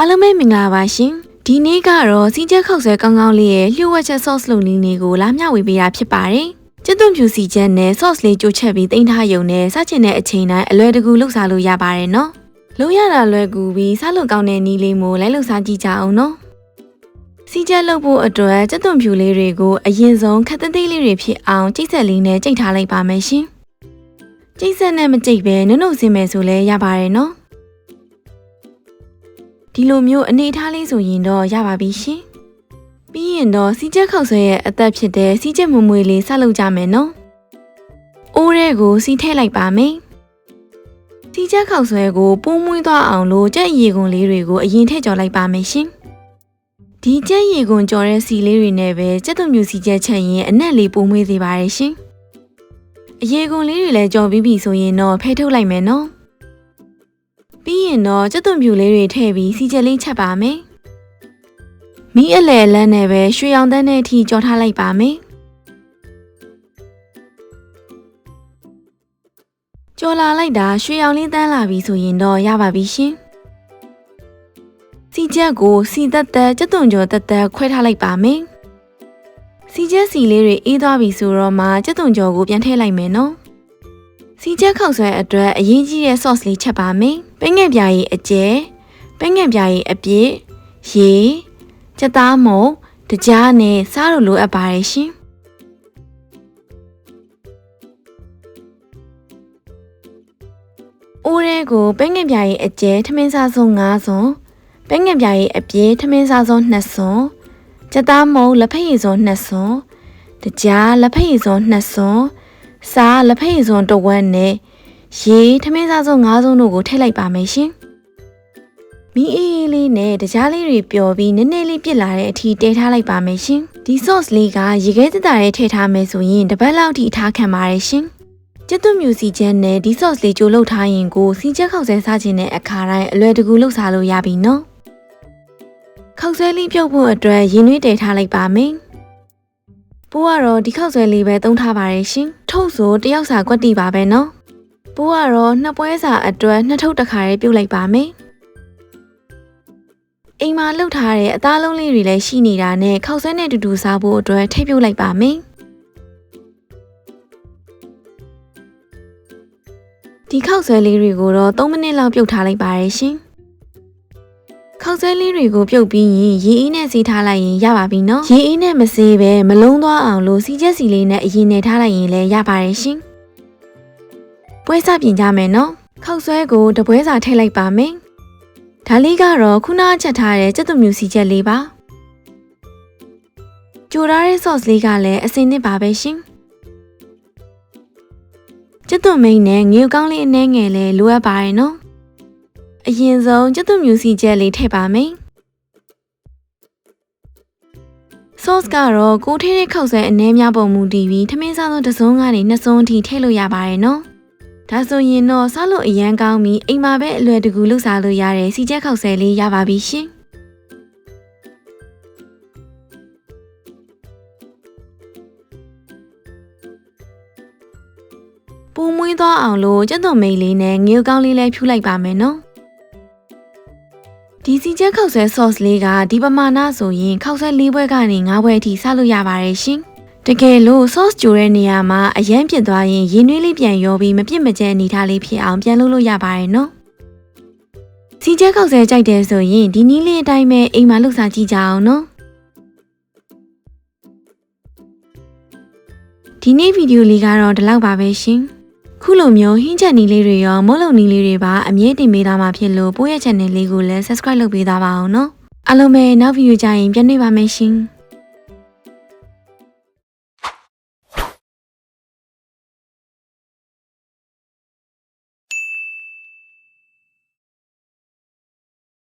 အားလုံးပဲမင်္ဂလာပါရှင်ဒီနေ့ကတော့စီချက်ခောက်ဆွဲကောင်းကောင်းလေးရဲ့လျှို့ဝှက်ချက် sauce လုပ်နည်းလေးကိုလာမျှဝေပေးတာဖြစ်ပါတယ်ကျက်သွန်ဖြူစီချက်နဲ့ sauce လေးကြိုချက်ပြီးတင်ထားရုံနဲ့စချင်တဲ့အချိန်တိုင်းအလွယ်တကူလှုပ်စားလို့ရပါတယ်နော်လုံးရတာလွယ်ကူပြီးစားလို့ကောင်းတဲ့နည်းလေးမို့လိုက်လှုပ်စားကြည့်ကြအောင်နော်စီချက်လုပ်ဖို့အတွက်ကျက်သွန်ဖြူလေးတွေကိုအရင်ဆုံးခက်သိမ်းလေးတွေဖြစ်အောင်ကြိတ်ဆက်လေးနဲ့ကြိတ်ထားလိုက်ပါမယ်ရှင်ကြိတ်ဆက်နဲ့မကြိတ်ပဲနုံနုံစင်မယ်ဆိုလဲရပါတယ်နော် ဒီလိုမျိုးအနေထားလေးဆိုရင်တော့ရပါပြီရှင်။ပြီးရင်တော့စီချက်ခောက်ဆွဲရဲ့အသက်ဖြစ်တဲ့စီချက်မွမွေလေးဆက်လုပ်ကြမယ်နော်။အိုးရဲကိုစီထည့်လိုက်ပါမယ်။စီချက်ခောက်ဆွဲကိုပိုးမွှေးသွားအောင်လို့ကြက်ရီကွန်လေးတွေကိုအရင်ထည့်ကြော်လိုက်ပါမယ်ရှင်။ဒီကြက်ရီကွန်ကြော်တဲ့စီလေးတွေနဲ့ပဲကြက်သွန်မြူစီချက်ချက်ရင်အနက်လေးပိုးမွှေးစေပါရဲ့ရှင်။အရေကွန်လေးတွေလည်းကြော်ပြီးပြီဆိုရင်တော့ဖဲထုတ်လိုက်မယ်နော်။ ပြီးရင်တော့ကြက်သွန်ဖြူလေးတွေထည့်ပြီးစီချက်လေးချက်ပါမယ်။မီးအလဲလန်းနဲ့ပဲရွှေရောင်တန်းတဲ့အထိကြော်ထားလိုက်ပါမယ်။ကြော်လာလိုက်တာရွှေရောင်လေးတန်းလာပြီဆိုရင်တော့ရပါပြီရှင်။စီချက်ကိုစီတက်တက်ကြက်သွန်ကြော်တက်တက်ခွဲထားလိုက်ပါမယ်။စီချက်စီလေးတွေအေးသွားပြီဆိုတော့မှကြက်သွန်ကြော်ကိုပြန်ထည့်လိုက်မယ်နော်။စီချက်ခောက်ဆွဲအတွက်အရင်ကြီးတဲ့ sauce လေးချက်ပါမယ်။ ပဲငယ်ပြားရီအကျဲပဲငယ်ပြားရီအပြည့်ရေစက်သားမုံတကြားနဲ့စားလို့လိုအပ်ပါတယ်ရှင်။အိုးရဲကိုပဲငယ်ပြားရီအကျဲထမင်းစားစုံ၅စုံပဲငယ်ပြားရီအပြည့်ထမင်းစားစုံ2စုံစက်သားမုံလက်ဖက်ရည်စုံ2စုံတကြားလက်ဖက်ရည်စုံ2စုံစားလက်ဖက်ရည်စွန်တဝက်နဲ့ ရေထမင်းစားစုံ၅စုံတို့ကိုထည့်လိုက်ပါမယ်ရှင်။မီးအေးအေးလေးနဲ့တကြားလေးတွေပျော်ပြီးနည်းနည်းလေးပြစ်လာတဲ့အထိတဲထားလိုက်ပါမယ်ရှင်။ဒီ sauce လေးကရေခဲတက်တာရဲ့ထည့်ထားမယ်ဆိုရင်တစ်ပတ်လောက်ထိထားခံပါတယ်ရှင်။ကျက်သွမြူစီချက်နဲ့ဒီ sauce လေးကြိုလုပ်ထားရင်ကိုစီချက်ခောက်ဆဲစားခြင်းတဲ့အခါတိုင်းအလွယ်တကူလုပ်စားလို့ရပြီနော်။ခောက်ဆဲလေးပြုတ်ဖို့အတွက်ရင်းနှွေးတည်ထားလိုက်ပါမယ်။ပိုးကတော့ဒီခောက်ဆွဲလေးပဲသုံးထားပါတယ်ရှင်။ထုတ်ဆိုတယောက်စာကွက်တီပါပဲနော်။ ပိုးကတော့နှစ်ပွဲစာအတွက်နှစ်ထုပ်တစ်ခါရေးပြုတ်လိုက်ပါမယ်။အိမ်မှာလှုပ်ထားတဲ့အသားလုံးလေးတွေလည်းရှိနေတာနဲ့ခောက်ဆွဲနဲ့တူတူစားဖို့အတွက်ထိပ်ပြုတ်လိုက်ပါမယ်။ဒီခောက်ဆွဲလေးတွေကိုတော့3မိနစ်လောက်ပြုတ်ထားလိုက်ပါရရှင်။ခောက်ဆွဲလေးတွေကိုပြုတ်ပြီးရင်ရေအေးနဲ့စီးထားလိုက်ရင်ရပါပြီနော်ရေအေးနဲ့မစေးပဲမလုံးသွားအောင်လို့စီချက်စီလေးနဲ့အရင်နဲ့ထားလိုက်ရင်လည်းရပါတယ်ရှင် ပွဲစပြင်ကြမယ်နော်ခောက်ဆွဲကိုတပွဲစာထည့်လိုက်ပါမယ်ဒါလေးကတော့ခုနချက်ထားတဲ့ကြက်သွန်မြူစီချက်လေးပါကြိုထားတဲ့ sauce လေးကလည်းအစင်းနစ်ပါပဲရှင်ကျက်သွန်မိန်နဲ့ငရုတ်ကောင်းလေးအနှဲငယ်လေးလိုအပ်ပါတယ်နော်အရင်ဆုံးကျက်သွန်မြူစီချက်လေးထည့်ပါမယ်။ sauce ကတော့ကိုးထဲတဲ့ခောက်ဆွဲအနှဲများပုံမူတည်ပြီးထမင်းစားသောတစ်စုံကနေနှစ်စုံအထိထည့်လို့ရပါတယ်နော်။ ဒါဆိုရင်တော့စားလို့အရန်ကောင်းပြီးအိမ်မှာပဲအလွယ်တကူလုပ်စားလို့ရတဲ့စီချက်ခောက်ဆွဲလေးရပါပြီရှင်။ပူမွေးသွားအောင်လို့ကျက်သွန်မိန်လေးနဲ့ငရုတ်ကောင်းလေးလည်းဖြူလိုက်ပါမယ်နော်။ဒီစီချက်ခောက်ဆွဲ sauce လေးကဒီပမာဏဆိုရင်ခောက်ဆွဲ၄ဘွဲကနေ၅ဘွဲအထိစလို့ရပါတယ်ရှင်။ တကယ်လို့ sauce ကြိုတဲ့နေရာမှာအရန်ပြစ်သွားရင်ရင်းနှွေးလေးပြန်ရောပြီးမပြစ်မကျဲအနေထားလေးဖြစ်အောင်ပြန်လုပ်လို့ရပါတယ်နော်။စီချက်ခောက်ဆွဲကြိုက်တယ်ဆိုရင်ဒီနည်းလေးအတိုင်းပဲအိမ်မှာလုပ်စားကြည့်ကြအောင်နော်။ဒီနေ့ဗီဒီယိုလေးကတော့ဒီလောက်ပါပဲရှင်။ခုလိုမျိုးဟင်းချက်နီးလေးတွေရောမုတ်လုံနီးလေးတွေပါအမြဲတင်ပေးသားမှာဖြစ်လို့ပို့ရဲ့ channel လေးကိုလည်း subscribe လုပ်ပေးသားပါအောင်နော်အားလုံးပဲနောက်ဗီဒီယိုကြရင်ပြန်တွေ့ပါမယ်ရှင်